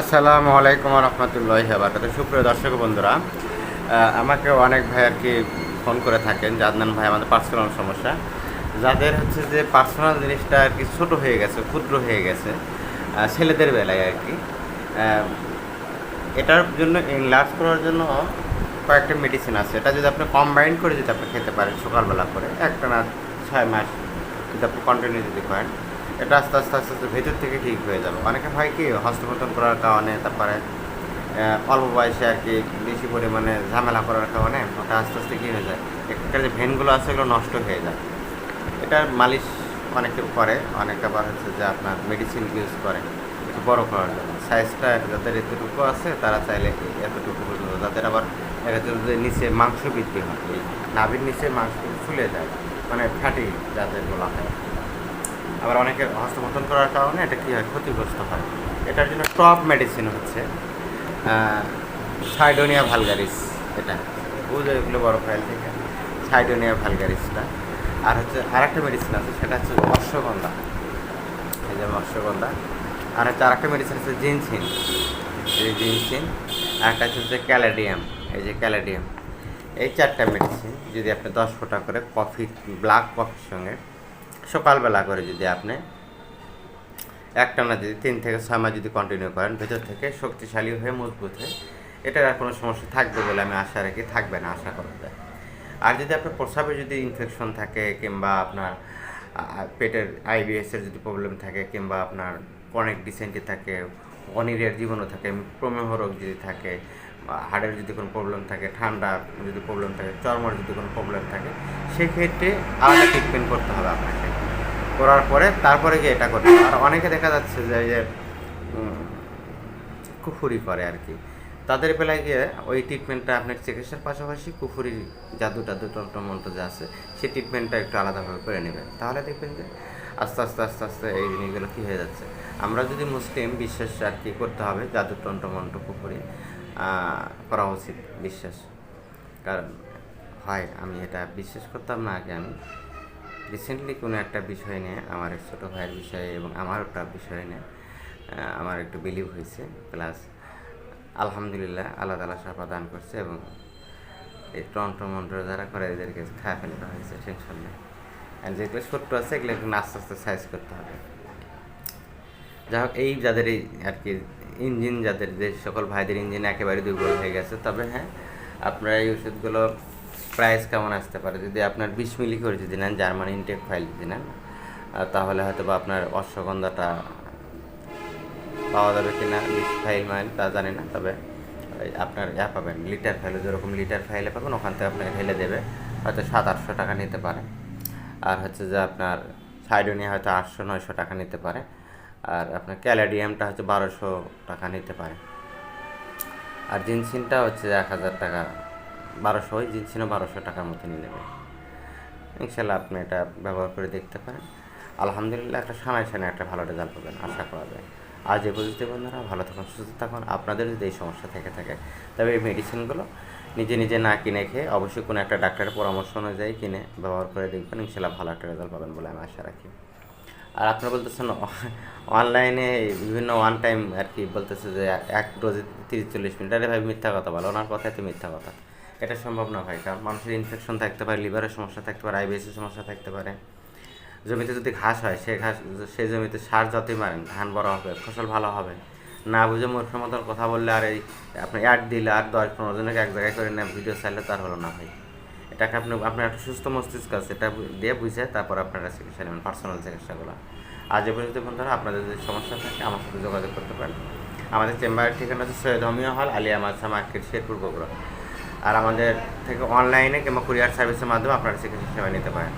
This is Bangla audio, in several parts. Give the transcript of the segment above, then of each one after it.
আসসালামু আলাইকুম রহমতুল্লাহ বারকাত সুপ্রিয় দর্শক বন্ধুরা আমাকে অনেক ভাই আর কি ফোন করে থাকেন জাদনান ভাই, আমাদের পার্সোনাল সমস্যা। যাদের হচ্ছে যে পার্সোনাল জিনিসটা আর কি ছোটো হয়ে গেছে, ক্ষুদ্র হয়ে গেছে ছেলেদের বেলায় আর কি। এটার জন্য ইনলার্জ করার জন্য কয়েকটা মেডিসিন আছে। এটা যদি আপনি কম্বাইন করে যদি আপনি খেতে পারেন সকালবেলা করে, একটা না ছয় মাস যদি আপনি কন্টিনিউ যদি করেন এটা আস্তে আস্তে আস্তে আস্তে ভেতর থেকে ঠিক হয়ে যাবে। অনেকে হয় কি হস্তমতন করার কারণে, তারপরে অল্প বয়সে আর কি বেশি পরিমাণে ঝামেলা করার কারণে ওটা আস্তে আস্তে কী হয়ে যায়, একটা যে ভেনগুলো আছে ওগুলো নষ্ট হয়ে যায়। এটা মালিশ অনেকে করে, অনেকে আবার হচ্ছে যে আপনার মেডিসিন ইউজ করে, একটু বড় করার জন্য। সাইজটা যাদের এতটুকু আছে, তারা চাইলে এতটুকু পর্যন্ত, যাদের আবার যাচ্ছে নিচে মাংস বৃদ্ধি হয়, এই নাভির নিচে মাংস ফুলে যায় মানে ফ্যাটি যাদের বলা হয়। আবার অনেকের হস্তমতন করার কারণে এটা কী হয়, ক্ষতিগ্রস্ত হয়। এটার জন্য টপ মেডিসিন হচ্ছে সাইডোনিয়া ভালগারিস এটা। বুঝে এগুলো বড় ফাইল থেকে। সাইডোনিয়া ভালগারিসটা আর হচ্ছে আর একটা মেডিসিন আছে, সেটা হচ্ছে অশ্বগন্ধা। এই যে অশ্বগন্ধা। আর হচ্ছে আরেকটা মেডিসিন আছে জিনসিন। এই জিনসিন, আর একটা হচ্ছে ক্যালেডিয়াম। এই যে ক্যালাডিয়াম। এই চারটা মেডিসিন যদি আপনি দশ ফোঁটা করে কফি, ব্ল্যাক কফির সঙ্গে সকালবেলা করে যদি আপনি একটানা যদি তিন থেকে ছয় মাস যদি কন্টিনিউ করেন, ভেতর থেকে শক্তিশালী হয়ে, মজবুত হয়ে, এটার আর কোনো সমস্যা থাকবে বলে আমি আশা রাখি থাকবে না, আশা করা যায়। আর যদি আপনার প্রস্রাবে যদি ইনফেকশন থাকে কিংবা আপনার পেটের আইবিএসের যদি প্রবলেম থাকে কিংবা আপনার অনেক ডিসেন্টি থাকে, অনিরের জীবনও থাকে, প্রমেহ রোগ যদি থাকে হাড়ের যদি কোনো প্রবলেম থাকে, ঠান্ডা যদি প্রবলেম থাকে, চর্মের যদি কোনো প্রবলেম থাকে, সেক্ষেত্রে আলাদা ট্রিটমেন্ট করতে হবে আপনাকে। করার পরে তারপরে গিয়ে এটা করতে আর অনেকে দেখা যাচ্ছে যে যে কুফুরি করে আর কি। তাদের বেলায় গিয়ে ওই ট্রিটমেন্টটা আপনার চিকিৎসার পাশাপাশি কুফুরি জাদু টাদু তন্ত্রমন্ত্র যা আছে, সেই ট্রিটমেন্টটা একটু আলাদাভাবে করে নেবেন। তাহলে দেখবেন যে আস্তে আস্তে আস্তে আস্তে এই জিনিসগুলো কী হয়ে যাচ্ছে। আমরা যদি মুসলিম, বিশ্বাস আর কি করতে হবে, জাদু তন্ত্রমন্ত্র কুফুরি করা উচিত, বিশ্বাস। কারণ হয়, আমি এটা বিশ্বাস করতাম না আগে আমি। রিসেন্টলি কোনো একটা বিষয় নিয়ে, আমার এক ছোটো ভাইয়ের বিষয়ে এবং আমার একটা বিষয় নিয়ে আমার একটু বিলিভ হয়েছে। প্লাস আলহামদুলিল্লাহ, আল্লাহ তালা সাফা দান করছে এবং এই টন্ট্র মন্ত্র যারা করে, এদেরকে খায় ফেলে দেওয়া হয়েছে টেনশন নেই। আর যেগুলো ছোট্ট আছে, এগুলো একটু আস্তে আস্তে সাইজ করতে হবে। যাই হোক, এই যাদের এই আর কি ইঞ্জিন যাদের যে সকল ভাইদের ইঞ্জিন একেবারে দুর্বল হয়ে গেছে, তবে হ্যাঁ আপনারা এই ওষুধগুলো প্রাইস কেমন আসতে পারে? যদি আপনার বিশ মিলি করে যদি নেন জার্মান ইনটেক ফাইল যদি নেন তাহলে হয়তো বা আপনার অশ্বগন্ধাটা পাওয়া যাবে কি না বিশ ফাইল মাইল তা জানি না। তবে আপনার ইয়া পাবেন। লিটার ফাইলে যেরকম লিটার ফাইলে পাবেন, ওখান থেকে আপনাকে ঢেলে দেবে। হয়তো সাত, আটশো টাকা নিতে পারে। আর হচ্ছে যে আপনার সাইডোনিয়া হয়তো আটশো, নয়শো টাকা নিতে পারে। আর আপনার ক্যালাডিয়ামটা হচ্ছে বারোশো টাকা নিতে পারে। আর জিনসিনটা হচ্ছে এক হাজার টাকা বারোশো জিনসিনও বারোশো টাকার মতো নিয়ে নেবে। ইনশাল্লাহ আপনি এটা ব্যবহার করে দেখতে পারেন। আলহামদুলিল্লাহ, একটা সানাই সানাই একটা ভালো রেজাল্ট পাবেন, আশা করা যায়। আজ এ পর্যন্ত বন্ধুরা, ভালো থাকুন, সুস্থ থাকুন। আপনাদের যদি এই সমস্যা থেকে থাকে, তবে এই মেডিসিনগুলো নিজে নিজে না কিনে খেয়ে অবশ্যই কোনো একটা ডাক্তারের পরামর্শ অনুযায়ী কিনে ব্যবহার করে দেখবেন। ইনশাল্লাহ ভালো একটা রেজাল্ট পাবেন বলে আমি আশা রাখি। আর আপনারা বলতেছেন অনলাইনে বিভিন্ন ওয়ান টাইম আর কি বলতেছে যে এক ডোজে তিরিশ চল্লিশ মিনিট। আরে ভাই, মিথ্যা কথা বলো, ওনার কথাই তো মিথ্যা কথা। এটা সম্ভব না ভাই, কারণ মানুষের ইনফেকশন থাকতে পারে লিভারের সমস্যা থাকতে পারে আইবিএসের সমস্যা থাকতে পারে। জমিতে যদি ঘাস হয় সেই ঘাস সেই জমিতে সার যতই মারেন, ধান বড় হবে, ফসল ভালো হবে। না বুঝে মূর্খের মতন কথা বললে, আর এই আপনি অ্যাড দিলে আর দশ পনেরো জনকে এক জায়গায় করে না ভিডিও চাইলে তার হলো না ভাই। এটাকে আপনি, আপনার একটা সুস্থ মস্তিষ্ক আছে, এটা দিয়ে বুঝে তারপর আপনারা চিকিৎসা নেবেন পার্সোনাল চিকিৎসাগুলো। আজ এ পর্যন্ত বন্ধুরা আপনাদের যদি সমস্যা থাকে, আমার সাথে যোগাযোগ করতে পারেন। আমাদের চেম্বারের ঠিকানা হচ্ছে সৈয়দ হমিও হল, আলিয়া মাছা মার্কেট শেরপুর, বগুড়া। আর আমাদের থেকে অনলাইনে কিংবা কুরিয়ার সার্ভিসের মাধ্যমে আপনারা চিকিৎসা সেবা নিতে পারেন।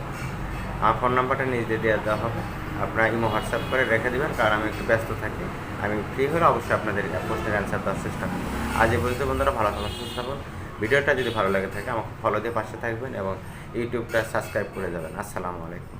আমার ফোন নাম্বারটা নিজে দিয়ে দেওয়া হবে। আপনারা ইমো হোয়াটসঅ্যাপ করে রেখে দেবেন, কারণ আমি একটু ব্যস্ত থাকি। আমি ফ্রি হলে অবশ্যই আপনাদের প্রশ্নের অ্যান্সার দেওয়ার চেষ্টা করব। আজ এই পর্যন্ত বন্ধুরা, ভালো থাকার সুস্থ থাকুন। ভিডিওটা যদি ভালো লাগে থাকে, আমাকে ফলো দিয়ে পাশে থাকবেন এবং ইউটিউবটা সাবস্ক্রাইব করে যাবেন। আসসালামু আলাইকুম।